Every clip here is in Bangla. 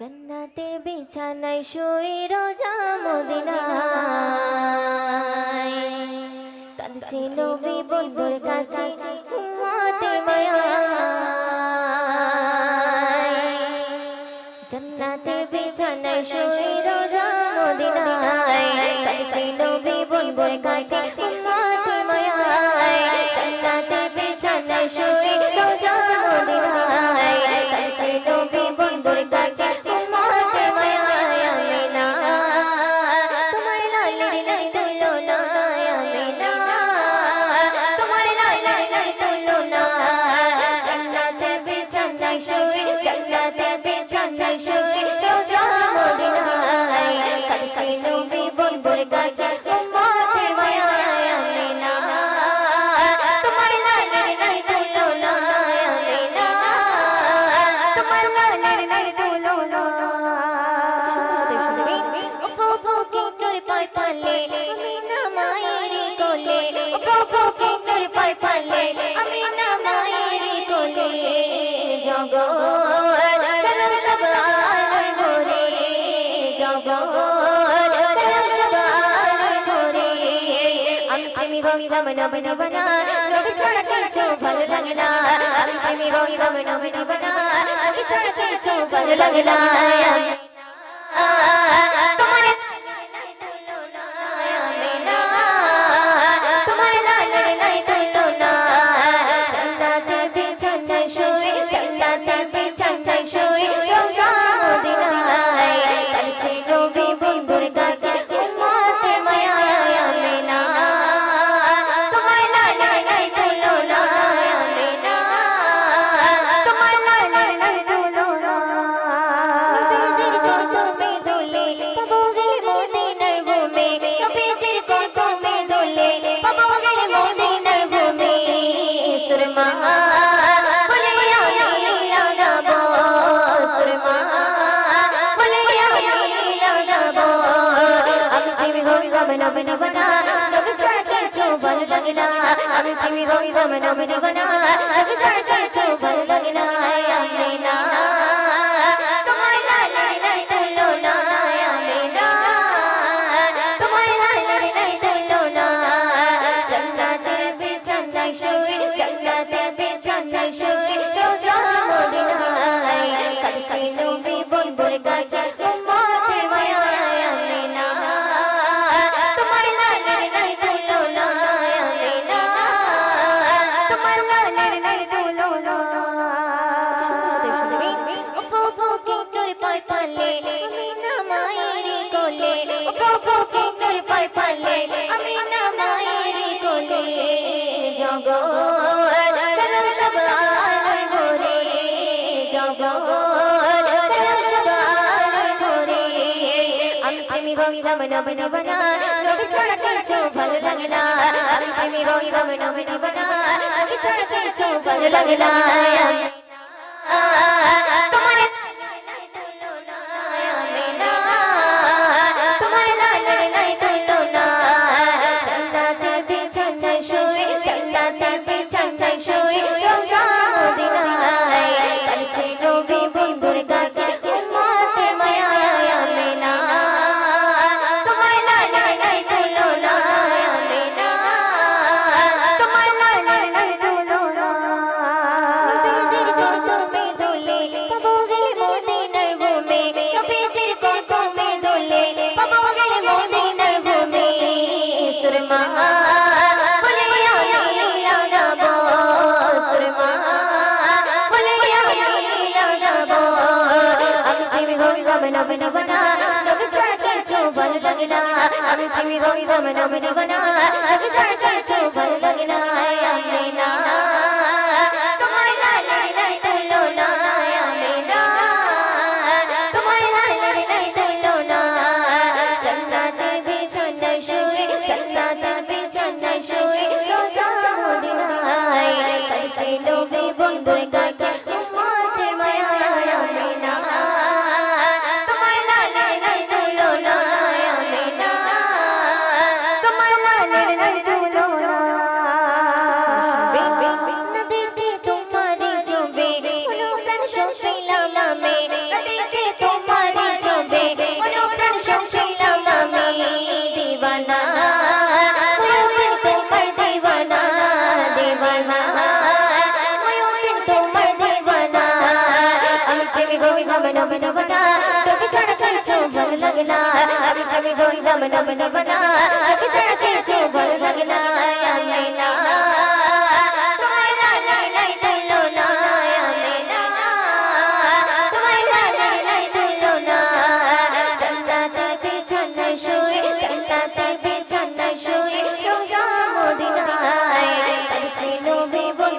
জান্নাতের বিছানায় শুয়ে রোজা মদিনায়। কাঁদছে নবী বুলবুল কাছে উম্মতে মায়ায়। জান্নাতের বিছানায় শুয়ে রোজা মদিনায়। কাঁদছে নবী বুলবুল কাছে উম্মতে মায়ায়। জান্নাতের বিছানায় শুয়ে রোজা মদিনায়। show. আমি রবি রম নম নব না রবি ছাড়া কিছু ভালো লাগে না আমি আমি রবি রম নম নব না রবি ছাড়া কিছু ভালো লাগে না গম নবে নব না নবে চড় চড় ছো বল লাগে না, আমি প্রেমী গম গম নবে নব না নবে চড় চড় ছো পালে আমি না মায়ের কোলে প্রভু কিন্নর পাই পালে আমি না মায়ের কোলে, জগৎ সবাই ভরে, জগৎ আমি রবি রমে নবে নবনা রবি ছাড়া কিছু ভালো লাগে না। আমি প্রেমী রবি রমে নবে নবনা রবি ছাড়া কিছু ভালো লাগে না। লাগে না, আমি তুমি গমি গমে নামে দেব না, আমি ছাড়া ছাড়া ছাড়া ভালো লাগে না আমি না। বন্ধুর কাছে আমি গমি গম নম নম না তুমি ছাড়া কিছু ভালো লাগে না আমি গমি গম নম নম নম না তুমি ছাড়া কিছু ভালো লাগে না আমি না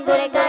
করে গায়